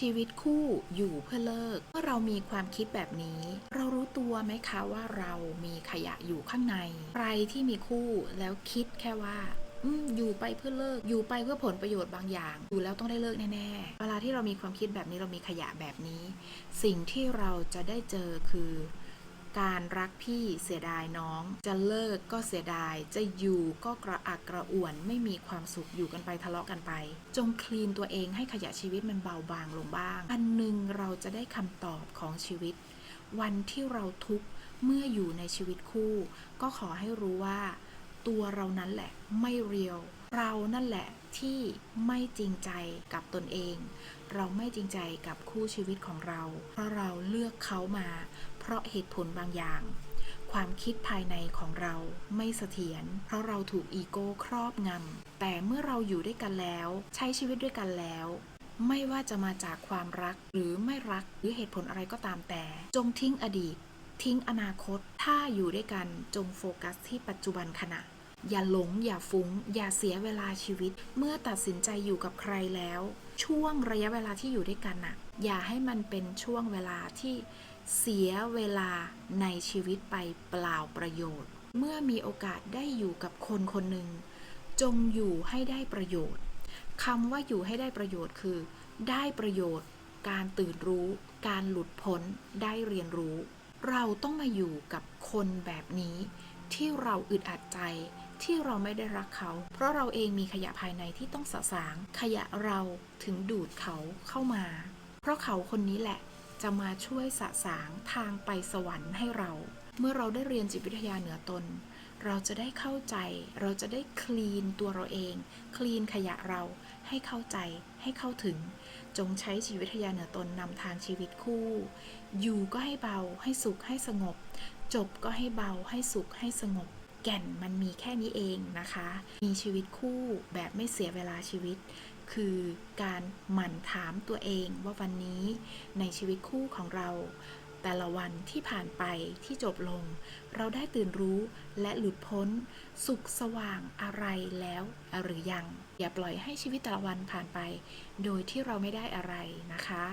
ชีวิตคู่อยู่เพื่อเลิกเมื่อเรามีความคิดแบบนี้ เรารู้ตัวไหมคะว่าเรามีขยะอยู่ข้างใน ใครที่มีคู่แล้วคิดแค่ว่าอยู่ไปเพื่อเลิก อยู่ไปเพื่อผลประโยชน์บางอย่าง อยู่แล้วต้องได้เลิกแน่ ๆ เวลาที่เรามีความคิดแบบนี้เรามีขยะแบบนี้ สิ่งที่เราจะได้เจอคือ การรักพี่เสียดายน้อง จะเลิกก็เสียดาย จะอยู่ก็กระอักกระอ่วนไม่มีความสุขอยู่กันไปทะเลาะกันไป จงคลีนตัวเองให้ขยะชีวิตมันเบาบางลงบ้าง อันหนึ่งเราจะได้คำตอบของชีวิต วันที่เราทุกข์เมื่ออยู่ในชีวิตคู่ ก็ขอให้รู้ว่า ตัวเรานั้นแหละไม่เรียว เรานั่นแหละที่ไม่จริงใจกับตนเอง เราไม่จริงใจกับคู่ชีวิตของเรา เพราะเราเลือกเขามา เพราะเหตุผลบางอย่าง ความคิดภายในของเราไม่เสถียรเพราะเราถูกอีโก้ครอบงำแต่เมื่อเราอยู่ด้วยกันแล้ว ใช้ชีวิตด้วยกันแล้ว ไม่ว่าจะมาจากความรักหรือไม่รักหรือเหตุผลอะไรก็ตามแต่ จงทิ้งอดีต ทิ้งอนาคต ถ้าอยู่ด้วยกันจงโฟกัสที่ปัจจุบันขณะอย่าหลง อย่าฟุง้ง อย่าเสียเวลาชีวิต เมื่อตัดสินใจอยู่กับใครแล้ว ช่วงระยะเวลาที่อยู่ด้วยกันน่ะ อย่าให้มันเป็นช่วงเวลาที่ เสียเวลาในชีวิตไปเปล่าประโยชน์ เมื่อมีโอกาสได้อยู่กับคนคนหนึ่ง จงอยู่ให้ได้ประโยชน์คำว่าอยู่ให้ได้ประโยชน์คือ ได้ประโยชน์ การตื่นรู้ การหลุดพ้น ได้เรียนรู้ เราต้องมาอยู่กับคนแบบนี้ ที่เราอึดอัดใจที่เราไม่ได้รักเขา เพราะเราเองมีขยะภายในที่ต้องสะสาง ขยะเราถึงดูดเขาเข้ามา เพราะเขาคนนี้แหละ จะมาช่วยสะสางทางไปสวรรค์ให้เรา เมื่อเราได้เรียนจิตวิทยาเหนือตน เราจะได้เข้าใจ เราจะได้คลีนตัวเราเอง คลีนขยะเราให้เข้าใจให้เข้าถึง จงใช้จิตวิทยาเหนือตนนำทางชีวิตคู่ อยู่ก็ให้เบาให้สุขให้สงบ จบก็ให้เบาให้สุขให้สงบแก่นมันมีแค่นี้เองนะคะ มีชีวิตคู่แบบไม่เสียเวลาชีวิต คือการหมั่นถามตัวเองว่าวันนี้ในชีวิตคู่ของเรา แต่ละวันที่ผ่านไปที่จบลง เราได้ตื่นรู้และหลุดพ้น สุขสว่างอะไรแล้วหรือยัง อย่าปล่อยให้ชีวิตแต่ละวันผ่านไป โดยที่เราไม่ได้อะไรนะคะ